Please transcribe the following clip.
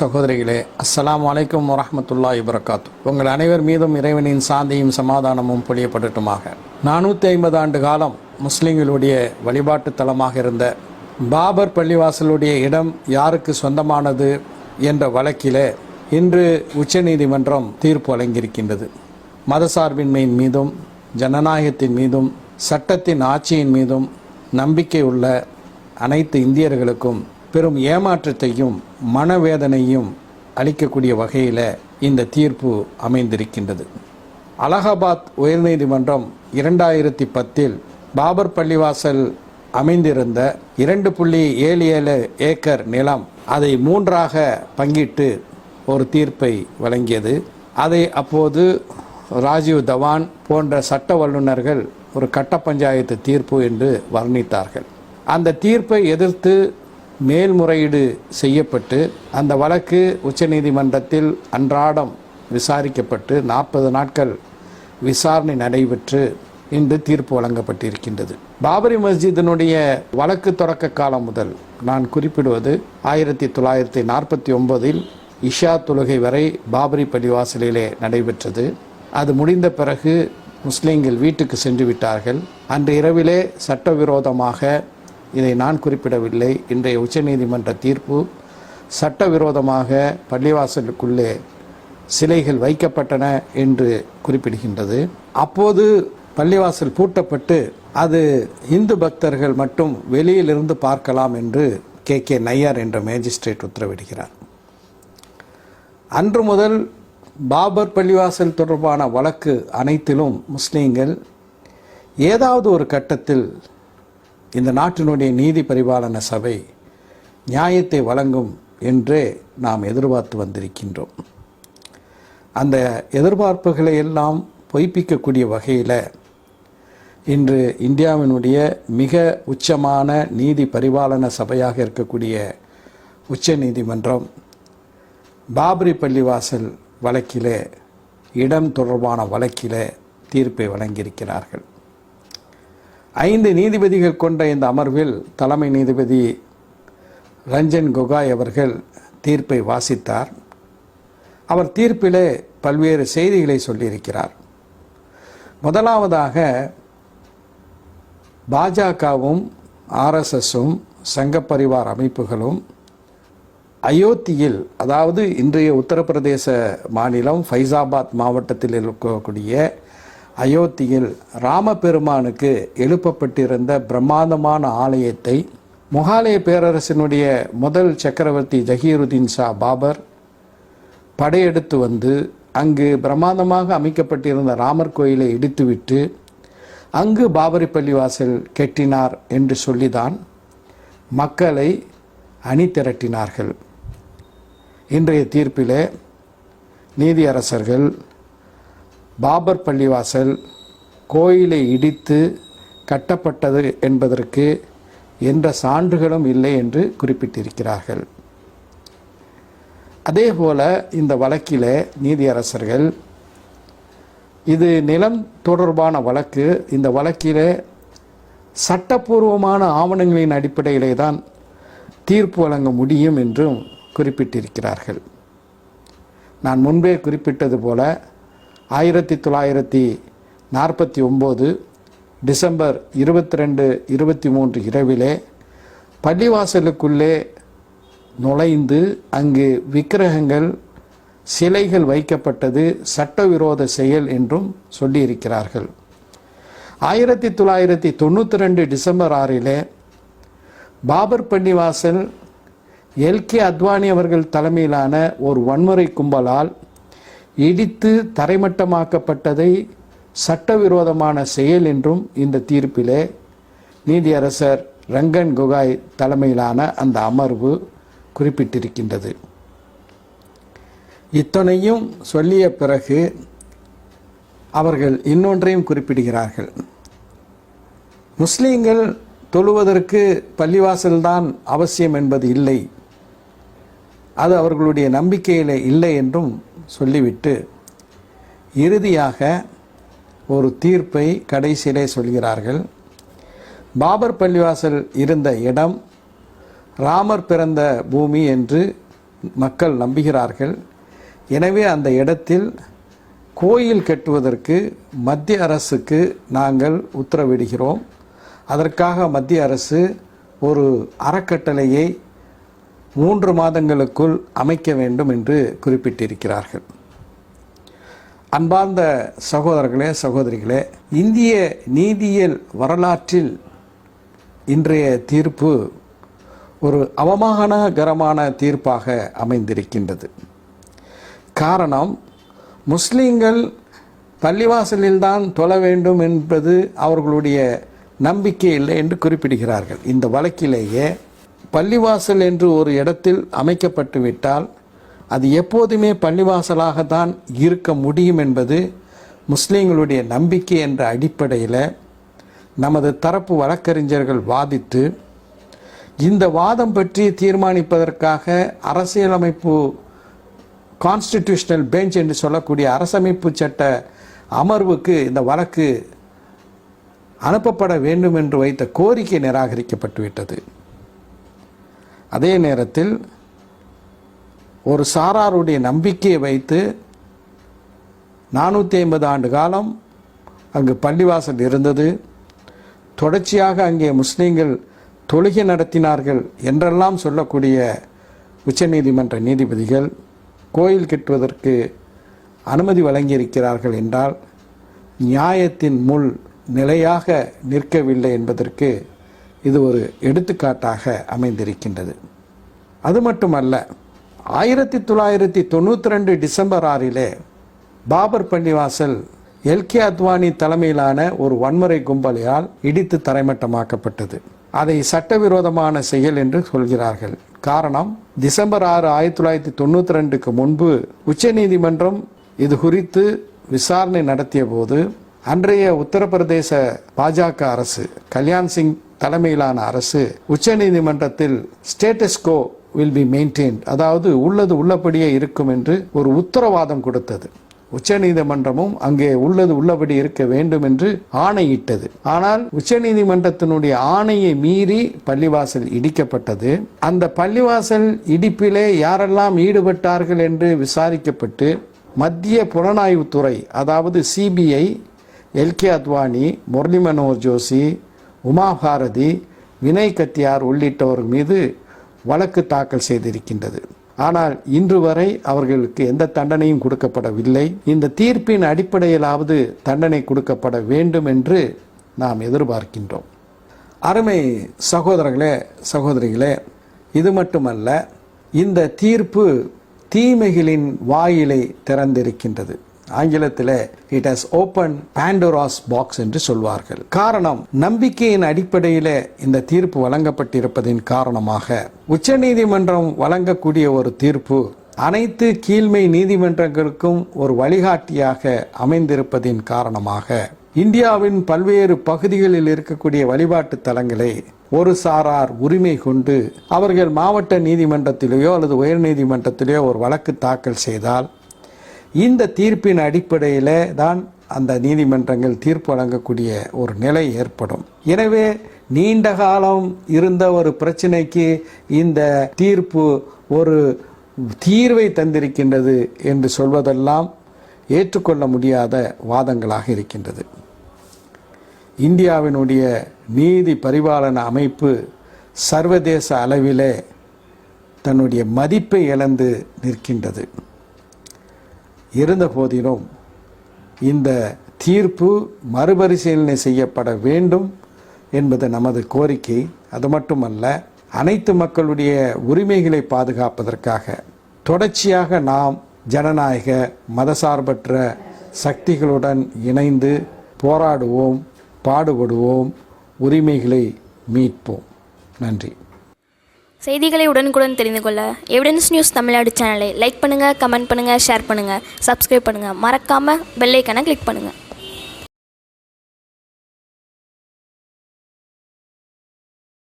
சகோதரிகளே அஸ்லாம் அலைக்கும் வரமத்துல்லா இபரகாத்து உங்கள் அனைவர் மீதும் இறைவனின் சாந்தியும் சமாதானமும் பொழியப்படட்டுமாக நானூற்றி ஐம்பது ஆண்டு காலம் முஸ்லீம்களுடைய வழிபாட்டு தலமாக இருந்த பாபர் பள்ளிவாசலுடைய இடம் யாருக்கு சொந்தமானது என்ற வழக்கிலே இன்று உச்சநீதிமன்றம் தீர்ப்பு வழங்கியிருக்கின்றது. மதசார்பின்மையின் மீதும் ஜனநாயகத்தின் மீதும் சட்டத்தின் ஆட்சியின் மீதும் நம்பிக்கை உள்ள அனைத்து இந்தியர்களுக்கும் பெரும் ஏமாற்றத்தையும் மனவேதனையும் அளிக்கக்கூடிய வகையில் இந்த தீர்ப்பு அமைந்திருக்கின்றது. அலகாபாத் உயர்நீதிமன்றம் இரண்டாயிரத்தி பத்தில் பாபர் பள்ளிவாசல் அமைந்திருந்த இரண்டு புள்ளி ஏழு ஏழு ஏக்கர் நிலம் அதை மூன்றாக பங்கிட்டு ஒரு தீர்ப்பை வழங்கியது. அதை அப்போது ராஜீவ் தவான் போன்ற சட்ட வல்லுநர்கள் ஒரு கட்ட பஞ்சாயத்து தீர்ப்பு என்று வர்ணித்தார்கள். அந்த தீர்ப்பை எதிர்த்து மேல்முறையீடு செய்யப்பட்டு அந்த வழக்கு உச்சநீதிமன்றத்தில் அன்றாடம் விசாரிக்கப்பட்டு நாற்பது நாட்கள் விசாரணை நடைபெற்று இன்று தீர்ப்பு வழங்கப்பட்டிருக்கின்றது. பாபரி மஸ்ஜிதினுடைய வழக்கு தொடக்க காலம் முதல் நான் குறிப்பிடுவது ஆயிரத்தி தொள்ளாயிரத்தி நாற்பத்தி ஒன்பதில் இஷா தொழுகை வரை பாபரி பள்ளிவாசலிலே நடைபெற்றது. அது முடிந்த பிறகு முஸ்லீம்கள் வீட்டுக்கு சென்று விட்டார்கள். அன்று இரவிலே சட்டவிரோதமாக இதை நான் குறிப்பிடவில்லை. இன்றைய உச்சநீதிமன்ற தீர்ப்பு சட்டவிரோதமாக பள்ளிவாசலுக்குள்ளே சிலைகள் வைக்கப்பட்டன என்று குறிப்பிடுகின்றது. அப்போது பள்ளிவாசல் பூட்டப்பட்டு அது இந்து பக்தர்கள் மட்டும் வெளியிலிருந்து பார்க்கலாம் என்று கே. கே. நையார் என்ற மேஜிஸ்ட்ரேட் உத்தரவிடுகிறார். அன்று முதல் பாபர் பள்ளிவாசல் தொடர்பான வழக்கு அனைத்திலும் முஸ்லீம்கள் ஏதாவது ஒரு கட்டத்தில் இந்த நாட்டினுடைய நீதி பரிபாலன சபை நியாயத்தை வழங்கும் என்றே நாம் எதிர்பார்த்து வந்திருக்கின்றோம். அந்த எதிர்பார்ப்புகளை எல்லாம் பொய்ப்பிக்கக்கூடிய வகையில் இன்று இந்தியாவினுடைய மிக உச்சமான நீதி பரிபாலன சபையாக இருக்கக்கூடிய உச்ச நீதிமன்றம் பாபரி பள்ளிவாசல் வழக்கிலே இடம் தொடர்பான வழக்கிலே தீர்ப்பை வழங்கியிருக்கிறார்கள். ஐந்து நீதிபதிகள் கொண்ட இந்த அமர்வில் தலைமை நீதிபதி ரஞ்சன் கொகாய் அவர்கள் தீர்ப்பை வாசித்தார். அவர் தீர்ப்பிலே பல்வேறு செய்திகளை சொல்லியிருக்கிறார். முதலாவதாக பாஜகவும் ஆர்எஸ்எஸும் சங்கப்பரிவார் அமைப்புகளும் அயோத்தியில் அதாவது இன்றைய உத்தரப்பிரதேச மாநிலம் ஃபைசாபாத் மாவட்டத்தில் இருக்கக்கூடிய அயோத்தியில் ராமபெருமானுக்கு எழுப்பப்பட்டிருந்த பிரம்மாண்டமான ஆலயத்தை முகாலய பேரரசினுடைய முதல் சக்கரவர்த்தி ஜஹீருதீன் ஷா பாபர் படையெடுத்து வந்து அங்கு பிரமாதமாக அமைக்கப்பட்டிருந்த ராமர் கோயிலை இடித்துவிட்டு அங்கு பாபரி பள்ளிவாசல் கெட்டினார் என்று சொல்லிதான் மக்களை அணி திரட்டினார்கள் இன்றைய தீர்ப்பிலே நீதியரசர்கள் பாபர் பள்ளிவாசல் கோயிலை இடித்து கட்டப்பட்டது என்பதற்கு எந்த சான்றுகளும் இல்லை என்று குறிப்பிட்டிருக்கிறார்கள். அதேபோல இந்த வழக்கில் நீதியரசர்கள் இது நிலம் தொடர்பான வழக்கு. இந்த வழக்கில் சட்டப்பூர்வமான ஆவணங்களின் அடிப்படையிலே தான் தீர்ப்பு வழங்க முடியும் என்றும் குறிப்பிட்டிருக்கிறார்கள். நான் முன்பே குறிப்பிட்டது போல ஆயிரத்தி தொள்ளாயிரத்தி நாற்பத்தி ஒம்பது டிசம்பர் இருபத்தி ரெண்டு இருபத்தி மூன்று இரவிலே பள்ளிவாசலுக்குள்ளே நுழைந்து அங்கு விக்கிரகங்கள் சிலைகள் வைக்கப்பட்டது சட்டவிரோத செயல் என்றும் சொல்லியிருக்கிறார்கள். ஆயிரத்தி தொள்ளாயிரத்தி தொண்ணூற்றி ரெண்டு டிசம்பர் ஆறிலே பாபர் பள்ளிவாசல் எல் கே அத்வானி அவர்கள் தலைமையிலான ஒரு வன்முறை கும்பலால் இடித்து தரைமட்டமாக்கப்பட்டதை சட்டவிரோதமான செயல் என்றும் இந்த தீர்ப்பிலே நீதியரசர் ரங்கன் குகாய் தலைமையிலான அந்த அமர்வு குறிப்பிட்டிருக்கின்றது. இத்தனையும் சொல்லிய பிறகு அவர்கள் இன்னொன்றையும் குறிப்பிடுகிறார்கள். முஸ்லீம்கள் தொழுவதற்கு பள்ளிவாசல்தான் அவசியம் என்பது இல்லை. அது அவர்களுடைய நம்பிக்கையில் இல்லை என்றும் சொல்லிவிட்டு இறுதியாக ஒரு தீர்ப்பை கடைசியிலே சொல்கிறார்கள். பாபர் பள்ளிவாசல் இருந்த இடம் ராமர் பிறந்த பூமி என்று மக்கள் நம்புகிறார்கள். எனவே அந்த இடத்தில் கோயில் கட்டுவதற்கு மத்திய அரசுக்கு நாங்கள் உத்தரவிடுகிறோம். அதற்காக மத்திய அரசு ஒரு அறக்கட்டளையை மூன்று மாதங்களுக்குள் அமைக்க வேண்டும் என்று குறிப்பிட்டிருக்கிறார்கள். அன்பார்ந்த சகோதரர்களே சகோதரிகளே இந்திய நீதியியல் வரலாற்றில் இன்றைய தீர்ப்பு ஒரு அவமானகரமான தீர்ப்பாக அமைந்திருக்கின்றது. காரணம் முஸ்லீம்கள் பள்ளிவாசலில்தான் தொழ வேண்டும் என்பது அவர்களுடைய நம்பிக்கை இல்லை என்று குறிப்பிடுகிறார்கள். இந்த வழக்கிலேயே பள்ளிவாசல் என்று ஒரு இடத்தில் அமைக்கப்பட்டு விட்டால் அது எப்போதுமே பள்ளிவாசலாகத்தான் இருக்க முடியும் என்பது முஸ்லீம்களுடைய நம்பிக்கை என்ற அடிப்படையில் நமது தரப்பு வழக்கறிஞர்கள் வாதித்து இந்த வாதம் பற்றி தீர்மானிப்பதற்காக அரசியலமைப்பு கான்ஸ்டிடியூஷனல் பெஞ்ச் என்று சொல்லக்கூடிய அரசமைப்பு சட்ட அமர்வுக்கு இந்த வழக்கு அனுப்பப்பட வேண்டும் என்று வைத்த கோரிக்கை நிராகரிக்கப்பட்டுவிட்டது. அதே நேரத்தில் ஒரு சாராருடைய நம்பிக்கையை வைத்து நானூற்றி ஐம்பது ஆண்டு காலம் அங்கு பள்ளிவாசல் இருந்தது. தொடர்ச்சியாக அங்கே முஸ்லீம்கள் தொழுகை நடத்தினார்கள் என்றெல்லாம் சொல்லக்கூடிய உச்சநீதிமன்ற நீதிபதிகள் கோயில் கட்டுவதற்கு அனுமதி வழங்கியிருக்கிறார்கள் என்றால் நியாயத்தின் முள் நிலையாக நிற்கவில்லை என்பதற்கு இது ஒரு எடுத்துக்காட்டாக அமைந்திருக்கின்றது. அது மட்டுமல்ல ஆயிரத்தி தொள்ளாயிரத்தி தொண்ணூற்றி ரெண்டு டிசம்பர் ஆறிலே பாபர் பள்ளிவாசல் எல்கே அத்வானி தலைமையிலான ஒரு வன்முறை கும்பலையால் இடித்து தரைமட்டமாக்கப்பட்டது. அதை சட்டவிரோதமான செயல் என்று சொல்கிறார்கள். காரணம் டிசம்பர் ஆறு ஆயிரத்தி தொள்ளாயிரத்தி தொண்ணூற்றி ரெண்டுக்கு முன்பு உச்சநீதிமன்றம் இது குறித்து விசாரணை நடத்திய போது அன்றைய உத்தரப்பிரதேச பாஜக அரசு கல்யாண் சிங் தலைமையிலான அரசு உச்சநீதிமன்றத்தில் ஸ்டேட்டஸ்கோ வில் பி மெயின்டைன்ட் அதாவது உள்ளது உள்ளபடியே இருக்கும் என்று ஒரு உத்தரவாதம் கொடுத்தது. உச்சநீதிமன்றமும் அங்கே உள்ளது உள்ளபடி இருக்க வேண்டும் என்று ஆணையிட்டது. ஆனால் உச்சநீதிமன்றத்தினுடைய ஆணையை மீறி பள்ளிவாசல் இடிக்கப்பட்டது. அந்த பள்ளிவாசல் இடிப்பிலே யாரெல்லாம் ஈடுபட்டார்கள் என்று விசாரிக்கப்பட்டு மத்திய புலனாய்வுத்துறை அதாவது CBI L K Advani Murli Manohar Joshi Uma Bharati Vinay Katiyar உள்ளிட்டவர் மீது வழக்கு தாக்கல் செய்திருக்கின்றது. ஆனால் இன்று வரை அவர்களுக்கு எந்த தண்டனையும் கொடுக்கப்படவில்லை. இந்த தீர்ப்பின் அடிப்படையிலாவது தண்டனை கொடுக்கப்பட வேண்டும் என்று நாம் எதிர்பார்க்கின்றோம். அருமை சகோதரர்களே சகோதரிகளே இது மட்டுமல்ல இந்த தீர்ப்பு தீமைகளின் வாயிலை திறந்திருக்கின்றது. ஆங்கிலத்தில் it has open Pandora's box என்று சொல்வார்கள். காரணம் நம்பிக்கையின் அடிப்படையில் இந்த தீர்ப்பு வழங்கப்பட்டிருப்பதின் காரணமாக. உச்சநீதிமன்றம் வழங்கக்கூடிய ஒரு தீர்ப்பு அனைத்து கீழ்மை நீதிமன்றங்களுக்கும் ஒரு வழிகாட்டியாக அமைந்திருப்பதின் காரணமாக. இந்தியாவின் பல்வேறு பகுதிகளில் இருக்கக்கூடிய வழிபாட்டு தலங்களை ஒரு சாரார் உரிமை கொண்டு அவர்கள் மாவட்ட நீதிமன்றத்திலேயோ அல்லது உயர்நீதிமன்றத்திலேயோ ஒரு வழக்கு தாக்கல் செய்தால் இந்த தீர்ப்பின் அடிப்படையில் தான் அந்த நீதிமன்றங்கள் தீர்ப்பு வழங்கக்கூடிய ஒரு நிலை ஏற்படும். எனவே நீண்ட காலம் இருந்த ஒரு பிரச்சனைக்கு இந்த தீர்ப்பு ஒரு தீர்வை தந்திருக்கின்றது என்று சொல்வதெல்லாம் ஏற்றுக்கொள்ள முடியாத வாதங்களாக இருக்கின்றது. இந்தியாவினுடைய நீதி பரிபாலன அமைப்பு சர்வதேச அளவிலே தன்னுடைய மதிப்பை இழந்து நிற்கின்றது. இருந்த போதிலும் இந்த தீர்ப்பு மறுபரிசீலனை செய்யப்பட வேண்டும் என்பது நமது கோரிக்கை. அது மட்டுமல்ல அனைத்து மக்களுடைய உரிமைகளை பாதுகாப்பதற்காக தொடர்ச்சியாக நாம் ஜனநாயக மதசார்பற்ற சக்திகளுடன் இணைந்து போராடுவோம் பாடுபடுவோம் உரிமைகளை மீட்போம். நன்றி. செய்திகளை உடனுக்குடன் தெரிந்து கொள்ள எவிடன்ஸ் நியூஸ் தமிழ்நாடு சேனலை லைக் பண்ணுங்கள் கமெண்ட் பண்ணுங்கள் ஷேர் பண்ணுங்கள் சப்ஸ்கிரைப் பண்ணுங்கள் மறக்காமல் பெல் கிளிக் பண்ணுங்கள்